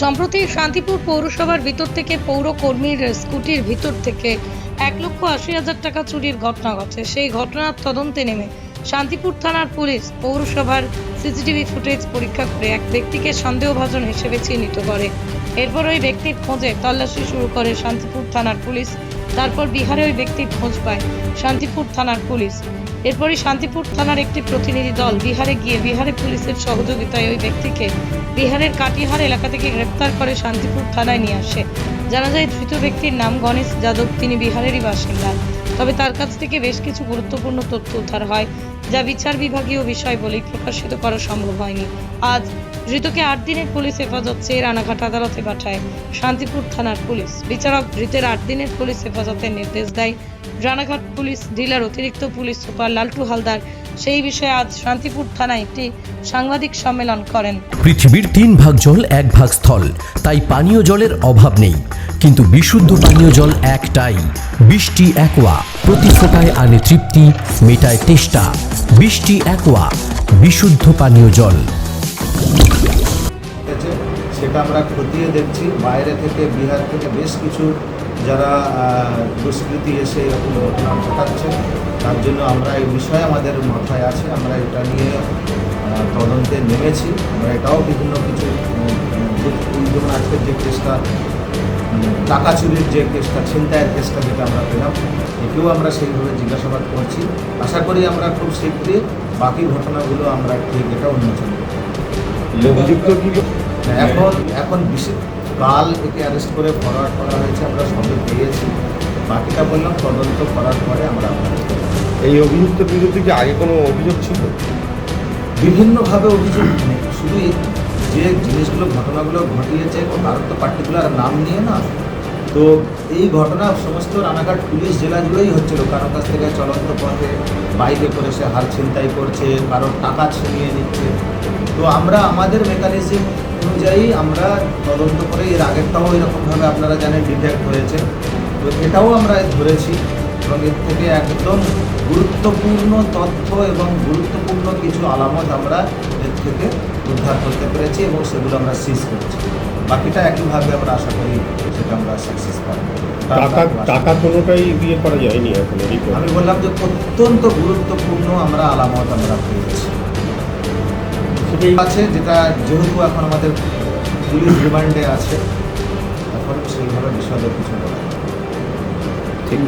সম্প্রতি শান্তিপুর পৌরসভার ভিতর থেকে পৌর কর্মীর স্কুটির ভিতর থেকে এক লক্ষ আশি হাজার টাকা চুরির ঘটনা ঘটে। সেই ঘটনার তদন্তে নেমে শান্তিপুর থানার পুলিশ পৌরসভার সিসিটিভি ফুটেজ পরীক্ষা করে এক ব্যক্তিকে সন্দেহভাজন হিসেবে চিহ্নিত করে। এরপর ওই ব্যক্তির খোঁজে তল্লাশি শুরু করে শান্তিপুর থানার পুলিশ। তারপর বিহারে ওই ব্যক্তির খোঁজ পায় শান্তিপুর থানার পুলিশ। এরপরই শান্তিপুর থানার একটি প্রতিনিধি দল বিহারে গিয়ে বিহারে পুলিশের সহযোগিতায় ওই ব্যক্তিকে বিহারের কাটিহার এলাকা থেকে গ্রেপ্তার করে শান্তিপুর থানায় নিয়ে আসে। জানা যায়, ধৃত ব্যক্তির নাম গণেশ যাদব। তিনি বিহারেরই বাসিন্দা। তবে তার কাছ থেকে বেশ কিছু গুরুত্বপূর্ণ তথ্য উদ্ধার হয়, যা বিচার বিভাগীয় বিষয় বলেই প্রকাশিত করা সম্ভব হয়নি। আজ ধৃতকে আট দিনের পুলিশ হেফাজত চেয়ে রানাঘাট আদালতে পাঠায় শান্তিপুর থানার পুলিশ। বিচারক ধৃতের আট দিনের পুলিশ হেফাজতের নির্দেশ দেয়। রানাঘাট পুলিশ জেলার অতিরিক্ত পুলিশ সুপার লালটু হালদার সেই বিষয়ে আজ শান্তিপুর থানায় একটি সাংবাদিক সম্মেলন করেন। পৃথিবীর তিন ভাগ জল এক ভাগ স্থল। তাই পানীয় জলের অভাব নেই। কিন্তু বিশুদ্ধ পানীয় জল একটাই। বৃষ্টি একোয়া প্রতি ফোটায় আনে তৃপ্তি মেটায় তেষ্টা। বৃষ্টি একোয়া বিশুদ্ধ পানীয় জল। সেটা আমরা খতিয়ে দেখছি। বাইরে থেকে বিহার থেকে বেশ কিছু যারা দুষ্কৃতী এসে এরকম ঘটনা ঘটাচ্ছে তার জন্য আমরা এই বিষয়ে আমাদের মাথায় আছে আমরা এটা নিয়ে তদন্তে নেমেছি। আমরা এটাও বিভিন্ন কিছু যেমন আজকের যে কেসটা টাকা চুরির যে কেসটা ছিনতাইয়ের কেসটা যেটা আমরা পেলাম একেও আমরা সেইভাবে জিজ্ঞাসাবাদ করছি। আশা করি আমরা খুব শীঘ্রই বাকি ঘটনাগুলো আমরা ঠিক এটা উন্মোচন করব। কি? এখন এখন বিশেষ কাল একে অ্যারেস্ট করে ফরওয়ার্ড করা হয়েছে আমরা সবে পেয়েছি। বাকিটা বললাম তদন্ত করার পরে আমরা এই অভিযুক্তের বিরুদ্ধে কি আগে কোনো অভিযোগ ছিল? বিভিন্নভাবে অভিযোগ শুধু যে জিনিসগুলো ঘটনাগুলো ঘটিয়েছে তার তো পার্টিকুলার নাম নিয়ে না। তো এই ঘটনা সমস্ত রানাঘাট পুলিশ জেলা জুড়েই হচ্ছিল। কারোর কাছ থেকে চলন্ত পথে বাইকে করে সে হার ছিনতাই করছে কারোর টাকা ছিনিয়ে নিচ্ছে। তো আমরা আমাদের মেকানিজম অনুযায়ী আমরা তদন্ত করে এর আগেরটাও এরকমভাবে আপনারা জানেন ডিটেক্ট হয়েছে। তো এটাও আমরা ধরেছি এবং এর থেকে একদম গুরুত্বপূর্ণ তথ্য এবং গুরুত্বপূর্ণ কিছু আলামত আমরা এর থেকে উদ্ধার করতে পেরেছি এবং সেগুলো আমরা সিজ করেছি। বাকিটা একইভাবে আমরা আশা করি সেটা আমরা সাকসেস পাবো। টাকা টাকা কোনোটাই বিয়ে করা যায়নি এখন আমি বললাম যে অত্যন্ত গুরুত্বপূর্ণ আমরা আলামত আমরা পেয়েছি। সেটাই আছে যেটা যেহেতু এখন আমাদের পুলিশ রিমান্ডে আছে এখন সেইভাবে বিষয়ে কিছু বলা ঠিক।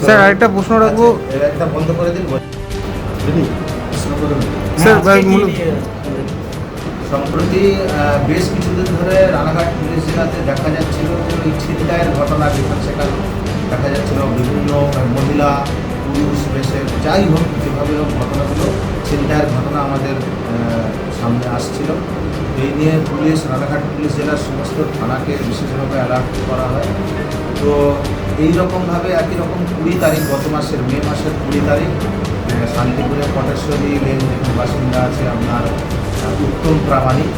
স্যার আরেকটা প্রশ্ন রাখব? আচ্ছা, একটা বন্ধ করে দিন দিদি। প্রশ্ন করুন স্যার সম্প্রতি আহ, বেশ কিছুদিন ধরে রানাঘাট পুলিশ জেলাতে দেখা যাচ্ছিল যে ওই ছিনতাইয়ের ঘটনা যেখানে সেখানে দেখা যাচ্ছিল। বিভিন্ন মহিলা পুরুষ বেশে যাই হোক যেভাবে হোক ঘটনাগুলো ছিনতাইয়ের ঘটনা আমাদের সামনে আসছিল। এই নিয়ে পুলিশ, রানাঘাট পুলিশ জেলার সমস্ত থানাকে বিশেষভাবে অ্যালার্ট করা হয়। তো এই রকমভাবে একই রকম কুড়ি তারিখ, গত মাসের মে মাসের কুড়ি তারিখ শান্তিপুরে পটেশ্বরী লেন বাসিন্দা আছে আপনার উত্তম প্রামাণিক।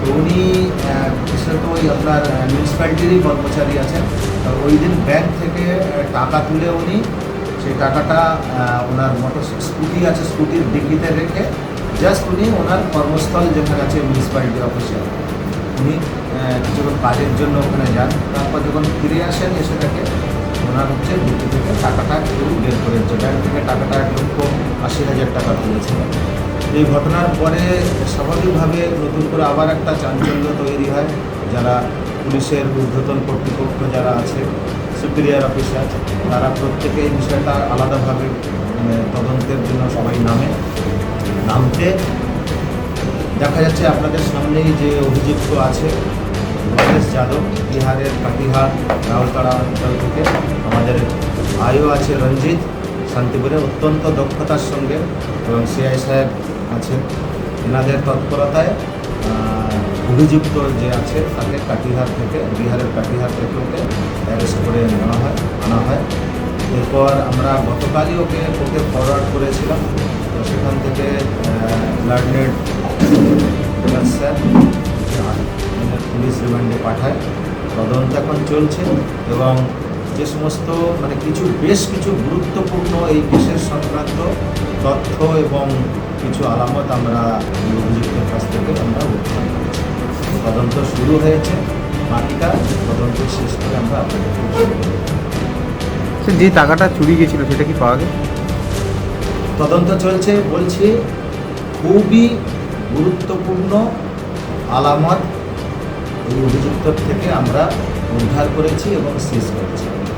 তো উনি বিশেষত ওই আপনার মিউনিসিপ্যালিটিরই কর্মচারী আছেন। ওই দিন ব্যাংক থেকে টাকা তুলে উনি সেই টাকাটা ওনার মোটর স্কুটি আছে, স্কুটির ডিকিতে রেখে জাস্ট উনি ওনার কর্মস্থল যেখানে আছে মিউনিসিপ্যালিটি অফিসে উনি কিছুক্ষণ কাজের জন্য ওখানে যান। তারপর যখন ফিরে আসেন, এসে থাকে ওনার হচ্ছে ডিকি থেকে টাকাটা কেউ বের করেছে ব্যাংক থেকে টাকাটা এক লক্ষ আশি হাজার টাকা তুলেছিলেন এই ঘটনার পরে স্বাভাবিকভাবে নতুন করে আবার একটা চাঞ্চল্য তৈরি হয়। যারা পুলিশের ঊর্ধ্বতন কর্তৃপক্ষ যারা আছে সুপিরিয়ার অফিসার। তারা প্রত্যেকে এই বিষয়টা আলাদাভাবে মানে, তদন্তের জন্য সবাই নামে নামতে। দেখা যাচ্ছে আপনাদের সামনেই যে অভিযুক্ত আছে গণেশ যাদব বিহারের কাটিহার রাউলপাড়া অঞ্চল থেকে। আমাদের ভাইও আছে রঞ্জিত শান্তিপুরে অত্যন্ত দক্ষতার সঙ্গে এবং সিআই সাহেব আছেন। এনাদের তৎপরতায় অভিযুক্ত যে আছে, তাকে কাটিহার থেকে, বিহারের কাটিহার থেকে ওকে অ্যারেস্ট করে নেওয়া হয়, আনা হয়। এরপর আমরা গতকালই ওকে ওকে ফরওয়ার্ড করেছিলাম। তো সেখান থেকে লার্নেড স্যার পুলিশ রিমান্ডে পাঠায়। তদন্ত এখন চলছে এবং যে সমস্ত মানে কিছু বেশ কিছু গুরুত্বপূর্ণ এই বিশেষ সংক্রান্ত তথ্য এবং কিছু আলামত আমরা এই অভিযুক্তের কাছ থেকে আমরা উদ্ধার করেছি। তদন্ত শুরু হয়েছে বাকিটা তদন্ত শেষ করে আমরা। স্যার যে টাকাটা চুরি গেছিল সেটা কি পাওয়া গেছে? তদন্ত চলছে বলছি খুবই গুরুত্বপূর্ণ আলামত এই অভিযুক্ত থেকে আমরা উদ্ধার করেছি এবং শেষ করেছি।